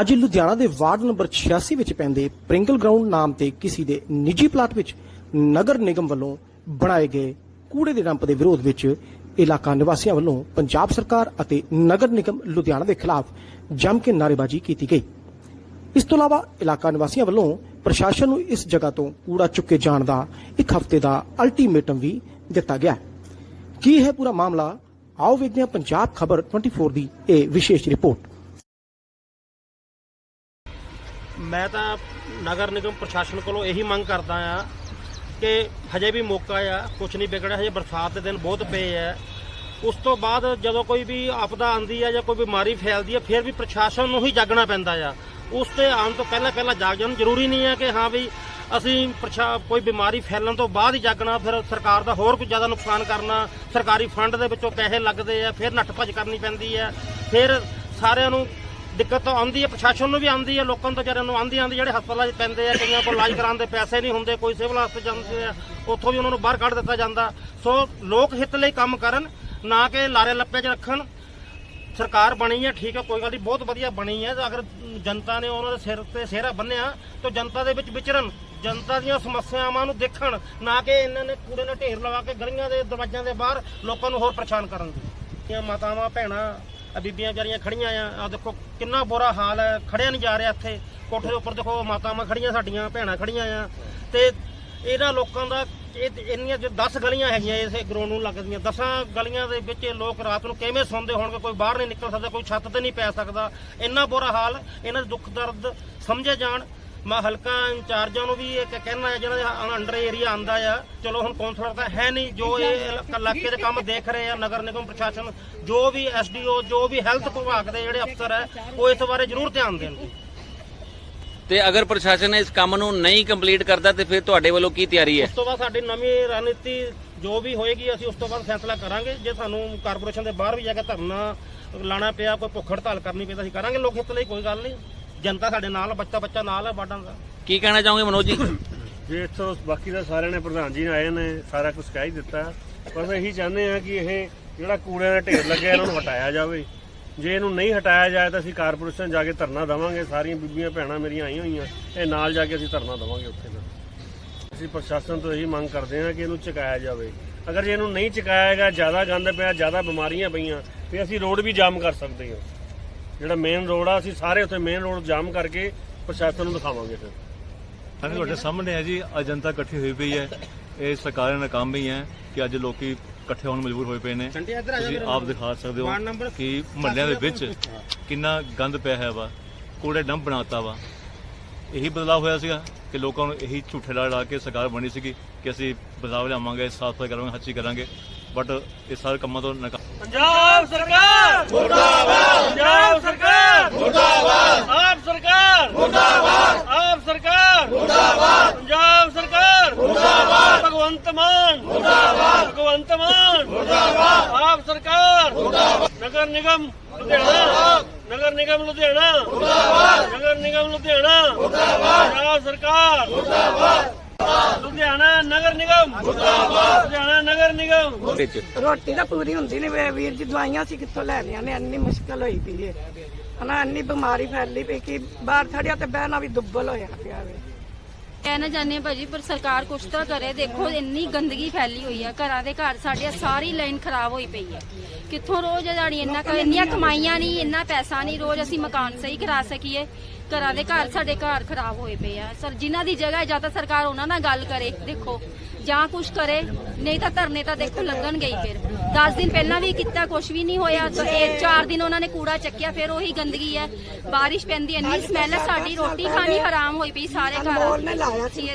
ਅੱਜ ਲੁਧਿਆਣਾ ਦੇ ward number 86 ਵਿੱਚ ਪੈਂਦੇ ਪ੍ਰਿੰਗਲ ਗਰਾਊਂਡ ਨਾਮ ਤੇ ਕਿਸੇ ਦੇ ਨਿੱਜੀ ਪਲਾਟ ਵਿੱਚ ਨਗਰ ਨਿਗਮ ਵੱਲੋਂ ਬਣਾਏ ਗਏ ਕੂੜੇ ਦੇ ਡੰਪ ਦੇ ਵਿਰੋਧ ਵਿੱਚ ਇਲਾਕਾ ਨਿਵਾਸੀਆਂ ਵੱਲੋਂ ਪੰਜਾਬ ਸਰਕਾਰ ਅਤੇ ਨਗਰ ਨਿਗਮ ਲੁਧਿਆਣਾ ਦੇ ਖਿਲਾਫ ਜੰਮ ਕੇ ਨਾਅਰੇਬਾਜ਼ੀ ਕੀਤੀ ਗਈ। ਇਸ ਤੋਂ ਇਲਾਵਾ ਇਲਾਕਾ ਨਿਵਾਸੀਆਂ ਵੱਲੋਂ ਪ੍ਰਸ਼ਾਸਨ ਨੂੰ ਇਸ ਜਗ੍ਹਾ ਤੋਂ ਕੂੜਾ ਚੁੱਕੇ ਜਾਣ ਦਾ ਇੱਕ ਹਫ਼ਤੇ ਦਾ ਅਲਟੀਮੇਟਮ ਵੀ ਦਿੱਤਾ ਗਿਆ। ਕੀ ਹੈ ਪੂਰਾ ਮਾਮਲਾ? ਆਓ ਵੇਖਦੇ ਹਾਂ ਪੰਜਾਬ ਖਬਰ 24 ਦੀ ਇਹ ਵਿਸ਼ੇਸ਼ ਰਿਪੋਰਟ। ਮੈਂ ਤਾਂ ਨਗਰ ਨਿਗਮ ਪ੍ਰਸ਼ਾਸਨ ਕੋਲੋਂ ਇਹੀ ਮੰਗ ਕਰਦਾ ਆ ਕਿ ਹਜੇ ਵੀ ਮੌਕਾ ਆ ਕੁਝ ਨਹੀਂ ਵਿਗੜਿਆ, ਹਜੇ ਬਰਸਾਤ ਦੇ ਦਿਨ ਬਹੁਤ ਪਏ ਆ। ਉਸ ਤੋਂ ਬਾਅਦ ਜਦੋਂ ਕੋਈ ਵੀ ਆਪਦਾ ਆਂਦੀ ਆ ਜਾਂ ਕੋਈ ਬਿਮਾਰੀ ਫੈਲਦੀ ਆ, ਫਿਰ ਵੀ ਪ੍ਰਸ਼ਾਸਨ ਨੂੰ ਹੀ ਜਾਗਣਾ ਪੈਂਦਾ ਆ। ਉਸ ਤੇ ਆਉਣ ਤੋਂ ਪਹਿਲਾਂ ਪਹਿਲਾਂ ਜਾਗ ਜਾਣ ਜ਼ਰੂਰੀ ਨਹੀਂ ਹੈ ਕਿ ਹਾਂ ਵੀ ਅਸੀਂ ਪ੍ਰਸ਼ਾ, ਕੋਈ ਬਿਮਾਰੀ ਫੈਲਣ ਤੋਂ ਬਾਅਦ ਹੀ ਜਾਗਣਾ, ਫਿਰ ਸਰਕਾਰ ਦਾ ਹੋਰ ਕੋਈ ਜ਼ਿਆਦਾ ਨੁਕਸਾਨ ਕਰਨਾ, ਸਰਕਾਰੀ ਫੰਡ ਦੇ ਵਿੱਚੋਂ ਪੈਸੇ ਲੱਗਦੇ ਆ, ਫਿਰ ਨੱਠ ਭੱਜ ਕਰਨੀ ਪੈਂਦੀ ਆ। ਫਿਰ ਸਾਰਿਆਂ ਨੂੰ ਦਿੱਕਤ ਤਾਂ ਆਉਂਦੀ ਹੈ, ਪ੍ਰਸ਼ਾਸਨ ਨੂੰ ਵੀ ਆਉਂਦੀ ਹੈ, ਲੋਕਾਂ ਨੂੰ ਤਾਂ ਵਿਚਾਰਿਆਂ ਨੂੰ ਆਉਂਦੀ ਆਉਂਦੀ ਜਿਹੜੇ ਹਸਪਤਾਲਾਂ 'ਚ ਪੈਂਦੇ ਆ, ਕਈਆਂ ਕੋਲ ਇਲਾਜ ਕਰਾਉਣ ਦੇ ਪੈਸੇ ਨਹੀਂ ਹੁੰਦੇ, ਕੋਈ ਸਿਵਲ ਹਸਪਤਾਲ ਜਾਂਦੇ ਆ, ਉੱਥੋਂ ਵੀ ਉਹਨਾਂ ਨੂੰ ਬਾਹਰ ਕੱਢ ਦਿੱਤਾ ਜਾਂਦਾ। ਸੋ ਲੋਕ ਹਿੱਤ ਲਈ ਕੰਮ ਕਰਨ, ਨਾ ਕਿ ਲਾਰੇ ਲੱਪੇ 'ਚ ਰੱਖਣ। ਸਰਕਾਰ ਬਣੀ ਹੈ, ਠੀਕ ਹੈ, ਕੋਈ ਗੱਲ ਨਹੀਂ, ਬਹੁਤ ਵਧੀਆ ਬਣੀ ਹੈ। ਅਗਰ ਜਨਤਾ ਨੇ ਉਹਨਾਂ ਦੇ ਸਿਰ ਤੇ ਸਿਹਰਾ ਬੰਨਿਆ, ਤਾਂ ਜਨਤਾ ਦੇ ਵਿੱਚ ਵਿਚਰਨ, ਜਨਤਾ ਦੀਆਂ ਸਮੱਸਿਆਵਾਂ ਨੂੰ ਦੇਖਣ, ਨਾ ਕਿ ਇਹਨਾਂ ਨੇ ਕੂੜੇ ਨਾਲ ਢੇਰ ਲਵਾ ਕੇ ਗਲੀਆਂ ਦੇ ਦਰਵਾਜ਼ਿਆਂ ਦੇ ਬਾਹਰ ਲੋਕਾਂ ਨੂੰ ਹੋਰ ਪਰੇਸ਼ਾਨ ਕਰਨ ਦੀ। ਮਾਤਾਵਾਂ, ਭੈਣਾਂ ਆ ਬੀਬੀਆਂ ਵਿਚਾਰੀਆਂ ਖੜੀਆਂ ਆ। ਆ ਦੇਖੋ ਕਿੰਨਾ ਬੁਰਾ ਹਾਲ ਹੈ। ਖੜਿਆ ਨਹੀਂ ਜਾ ਰਿਹਾ ਇੱਥੇ। ਕੋਠੇ ਦੇ ਉੱਪਰ ਦੇਖੋ ਮਾਤਾਵਾਂ ਖੜੀਆਂ, ਸਾਡੀਆਂ ਭੈਣਾਂ ਖੜੀਆਂ ਆ। ਤੇ ਇਹਨਾਂ ਲੋਕਾਂ ਦਾ ਇਹ ਇੰਨੀਆਂ ਜੋ 10 ਗਲੀਆਂ ਹੈਗੀਆਂ ਇਸੇ ਗਰਾਊਂਡ ਨੂੰ ਲੱਗਦੀਆਂ 10 ਗਲੀਆਂ ਦੇ ਵਿੱਚ ਲੋਕ ਰਾਤ ਨੂੰ ਕਿਵੇਂ ਸੌਂਦੇ ਹੋਣਗੇ? ਕੋਈ ਬਾਹਰ ਨਹੀਂ ਨਿਕਲ ਸਕਦਾ, ਕੋਈ ਛੱਤ ਤੇ ਨਹੀਂ ਪੈ ਸਕਦਾ। ਇੰਨਾ ਬੁਰਾ ਹਾਲ, ਇਹਨਾਂ ਦੇ ਦੁੱਖ ਦਰਦ ਸਮਝੇ ਜਾਣ। ਮੈਂ ਹਲਕਾ ਇੰਚਾਰਜਾਂ ਨੂੰ ਵੀ ਇਹ ਕਹਿਣਾ ਹੈ ਜਿਹਨਾਂ ਦੇ ਅੰਡਰ ਏਰੀਆ ਆਂਦਾ ਆ। ਚਲੋ ਹੁਣ ਕੌਂਸਲਰ ਤਾਂ ਹੈ ਨਹੀਂ ਜੋ ਇਹ ਇਲ- ਇਲਾਕੇ ਦੇ ਕੰਮ ਦੇਖ ਰਹੇ ਆ ਨਗਰ ਨਿਗਮ ਪ੍ਰਸ਼ਾਸਨ ਜੋ ਵੀ ਐਸਡੀਓ ਜੋ ਵੀ ਹੈਲਥ ਵਿਭਾਗ ਦੇ ਜਿਹੜੇ ਅਫਸਰ ਹੈ ਉਹ ਇਸ ਬਾਰੇ ਜ਼ਰੂਰ ਧਿਆਨ ਦੇਣ ਤੇ ਅਗਰ ਪ੍ਰਸ਼ਾਸਨ ਇਸ ਕੰਮ ਨੂੰ ਨਹੀਂ ਕੰਪਲੀਟ ਕਰਦਾ ਤੇ ਫਿਰ ਤੁਹਾਡੇ ਵੱਲੋਂ ਕੀ ਤਿਆਰੀ ਹੈ? ਉਸ ਤੋਂ ਬਾਅਦ ਸਾਡੀ ਨਵੀਂ ਰਣਨੀਤੀ ਜੋ ਵੀ ਹੋਏਗੀ ਅਸੀਂ ਉਸ ਤੋਂ ਬਾਅਦ ਫੈਸਲਾ ਕਰਾਂਗੇ। ਜੇ ਸਾਨੂੰ ਕਾਰਪੋਰੇਸ਼ਨ ਦੇ ਬਾਹਰ ਵੀ ਜਾ ਕੇ ਧਰਨਾ ਲਾਣਾ ਪਿਆ ਕੋਈ ਭੁੱਖ ਹੜਤਾਲ ਕਰਨੀ ਪਈ ਤਾਂ ਅਸੀਂ ਕਰਾਂਗੇ। ਲੋਕ ਹਿੱਤ ਲਈ ਕੋਈ ਗੱਲ ਨਹੀਂ। ਜਨਤਾ ਸਾਡੇ ਨਾਲ ਬੱਚਾ ਬੱਚਾ ਨਾਲ ਹੈ ਬਾਡਾਂ ਦਾ। ਕੀ ਕਹਿਣਾ ਚਾਹੋਗੇ ਮਨੋਜ ਜੀ? ਜੇ ਇੱਥੋਂ ਬਾਕੀ ਦਾ ਸਾਰਿਆਂ ਨੇ ਪ੍ਰਧਾਨ ਜੀ ਨੇ ਆਏ ਨੇ ਸਾਰਾ ਕੁਝ ਕਹਿ ਹੀ ਦਿੱਤਾ। ਬਸ ਇਹੀ ਚਾਹੁੰਦੇ ਆ ਕਿ ਇਹ ਜਿਹੜਾ ਕੂੜੇ ਦਾ ਢੇਰ ਲੱਗਿਆ ਇਹਨਾਂ ਨੂੰ ਹਟਾਇਆ ਜਾਵੇ। ਜੇ ਇਹਨੂੰ ਨਹੀਂ ਹਟਾਇਆ ਜਾਏ ਤਾਂ ਅਸੀਂ ਕਾਰਪੋਰੇਸ਼ਨ ਜਾ ਕੇ ਧਰਨਾ ਦੇਵਾਂਗੇ। ਸਾਰੀਆਂ ਬੀਬੀਆਂ ਭੈਣਾਂ ਮੇਰੀਆਂ ਆਈਆਂ ਹੋਈਆਂ ਇਹ ਨਾਲ ਜਾ ਕੇ ਅਸੀਂ ਧਰਨਾ ਦੇਵਾਂਗੇ ਉੱਥੇ ਦਾ। ਅਸੀਂ ਪ੍ਰਸ਼ਾਸਨ ਤੋਂ ਇਹੀ ਮੰਗ ਕਰਦੇ ਹਾਂ ਕਿ ਇਹਨੂੰ ਚੁਕਾਇਆ ਜਾਵੇ। ਅਗਰ ਜੇ ਇਹਨੂੰ ਨਹੀਂ ਚੁਕਾਇਆਗਾ ਜ਼ਿਆਦਾ ਗੰਦ ਪਿਆ ਜ਼ਿਆਦਾ ਬਿਮਾਰੀਆਂ ਪਈਆਂ ਤੇ ਅਸੀਂ ਰੋਡ ਵੀ ਜਾਮ ਕਰ ਸਕਦੇ ਹਾਂ। ਜਿਹੜਾ ਮੇਨ ਰੋਡ ਆ ਅਸੀਂ ਸਾਰੇ ਉੱਥੇ ਮੇਨ ਰੋਡ ਜਾਮ ਕਰਕੇ ਪ੍ਰਸ਼ਾਸਨ ਨੂੰ ਦਿਖਾਵਾਂਗੇ ਫਿਰ। ਹਾਂ ਤੁਹਾਡੇ ਸਾਹਮਣੇ ਹੈ ਜੀ ਅੱਜ ਜਨਤਾ ਇਕੱਠੀ ਹੋਈ ਪਈ ਹੈ। ਇਹ ਸਰਕਾਰ ਦੇ ਨਾਕਾਮ ਹੀ ਹੈ ਕਿ ਅੱਜ ਲੋਕੀ ਇਕੱਠੇ ਹੋਣ ਮਜਬੂਰ ਹੋਏ ਪਏ ਨੇ। ਤੁਸੀਂ ਆਪ ਦਿਖਾ ਸਕਦੇ ਹੋ ਕਿ ਮਹੱਲਿਆਂ ਦੇ ਵਿੱਚ ਕਿੰਨਾ ਗੰਦ ਪਿਆ ਹੈ ਵਾ ਕੂੜੇ ਡੰਪ ਬਣਾਤਾ ਵਾ। ਇਹੀ ਬਦਲਾਅ ਹੋਇਆ ਸੀਗਾ ਕਿ ਲੋਕਾਂ ਨੂੰ ਇਹੀ ਝੂਠੇ ਲਾ ਲਾ ਕੇ ਸਰਕਾਰ ਬਣੀ ਸੀਗੀ ਕਿ ਅਸੀਂ ਬਦਲਾਅ ਲਿਆਵਾਂਗੇ ਸਾਫ਼ ਸਫ਼ਾਈ ਕਰਾਂਗੇ ਹੱਚੀ ਕਰਾਂਗੇ। ਬਟ ਇਹ ਸਾਰੇ ਕੰਮਾਂ ਤੋਂ ਨਾਕਾਮ ਪੰਜਾਬ ਸਰਕਾਰ ਮੁਰਦਾਬਾਦ ਪੰਜਾਬ ਸਰਕਾਰ ਮੁਰਦਾਬਾਦ ਆਪ ਸਰਕਾਰ ਮੁਰਦਾਬਾਦ ਆਪ ਸਰਕਾਰ ਮੁਰਦਾਬਾਦ ਪੰਜਾਬ ਸਰਕਾਰ ਮੁਰਦਾਬਾਦ ਭਗਵੰਤ ਮਾਨ। ਮੁਰਦਾਬਾਦ ਭਗਵੰਤ ਮਾਨ। ਮੁਰਦਾਬਾਦ ਆਪ ਸਰਕਾਰ। ਮੁਰਦਾਬਾਦ ਨਗਰ ਨਿਗਮ ਲੁਧਿਆਣਾ। ਨਗਰ ਨਿਗਮ ਲੁਧਿਆਣਾ। ਮੁਰਦਾਬਾਦ ਨਗਰ ਨਿਗਮ ਲੁਧਿਆਣਾ। ਮੁਰਦਾਬਾਦ ਪੰਜਾਬ ਸਰਕਾਰ। ਮੁਰਦਾਬਾਦ ਲੁਧਿਆਣਾ ਨਗਰ ਨਿਗਮ। ਮੁਰਦਾਬਾਦ ਲੁਧਿਆਣਾ ਨਗਰ ਨਿਗਮ। ਰੋਟੀ ਤਾਂ ਪੂਰੀ ਹੁੰਦੀ ਨਹੀਂ ਵੀਰ ਜੀ, ਦਵਾਈਆਂ ਸੀ ਕਿੱਥੋਂ ਲੈਣੀਆਂ ਨੇ ਇੰਨੀ ਮੁਸ਼ਕਲ ਹੋਈ ਪਈ ਏ। ਹਨਾ, ਇੰਨੀ ਬਿਮਾਰੀ ਫੈਲੀ ਪਈ ਕਿ ਬਾਹਰ ਖੜਿਆ ਤੇ ਬਹਿਣਾ ਵੀ ਦੁੱਬਲ ਹੋਇਆ ਪਿਆ ਵੇ। ਕਹਿਣਾ ਚਾਹੁੰਦੇ ਭਾਜੀ, ਪਰ ਸਰਕਾਰ ਕੁਛ ਤਾਂ ਕਰੇ। ਦੇਖੋ, ਇੰਨੀ ਗੰਦਗੀ ਫੈਲੀ ਹੋਈ ਆ। ਘਰਾਂ ਦੇ ਘਰ ਸਾਡੇ ਸਾਰੀ ਲਾਈਨ ਖਰਾਬ ਹੋਈ ਪਈ ਹੈ। ਕਿੱਥੋਂ ਰੋਜ਼ ਜਾਣੀ ਇੰਨਾ ਕ- ਇੰਨੀਆਂ ਕਮਾਈਆਂ ਨਹੀਂ, ਇੰਨਾ ਪੈਸਾ ਨਹੀਂ, ਰੋਜ਼ ਅਸੀਂ ਮਕਾਨ ਸਹੀ ਕਰਾ ਸਕੀਏ। ਘਰਾਂ ਦੇ ਘਰ ਸਾਡੇ ਘਰ ਖਰਾਬ ਹੋਏ ਪਏ ਆ। ਸਰ, ਜਿਨ੍ਹਾਂ ਦੀ ਜਗ੍ਹਾ ਜਾਂ ਤਾਂ ਸਰਕਾਰ ਉਹਨਾਂ ਨਾਲ ਗੱਲ ਕਰੇ। ਦੇਖੋ ਜਾਂ ਕੁਛ ਕਰੇ ਨਹੀਂ ਤਾਂ ਧਰਨੇ ਤਾਂ ਦੇਖੋ ਲੱਗਣ ਗਈ ਫਿਰ। 10 ਦਿਨ ਪਹਿਲਾਂ ਵੀ ਕੀਤਾ ਕੁਛ ਵੀ ਨਹੀਂ ਹੋਇਆ ਤਾਂ ਇਹ 4 ਦਿਨ ਉਹਨਾਂ ਨੇ ਕੂੜਾ ਚੱਕਿਆ ਫਿਰ ਉਹੀ ਗੰਦਗੀ ਹੈ। ਬਾਰਿਸ਼ ਪੈਂਦੀ ਹੈ, ਇੰਨੀ ਸਮੈਲ ਹੈ ਸਾਡੀ ਰੋਟੀ ਖਾਣੀ ਹਰਾਮ ਹੋਈ ਪਈ ਸਾਰੇ ਅਨਮੋਲ ਨੇ ਘਰ ਲਾਇਆ ਸੀ।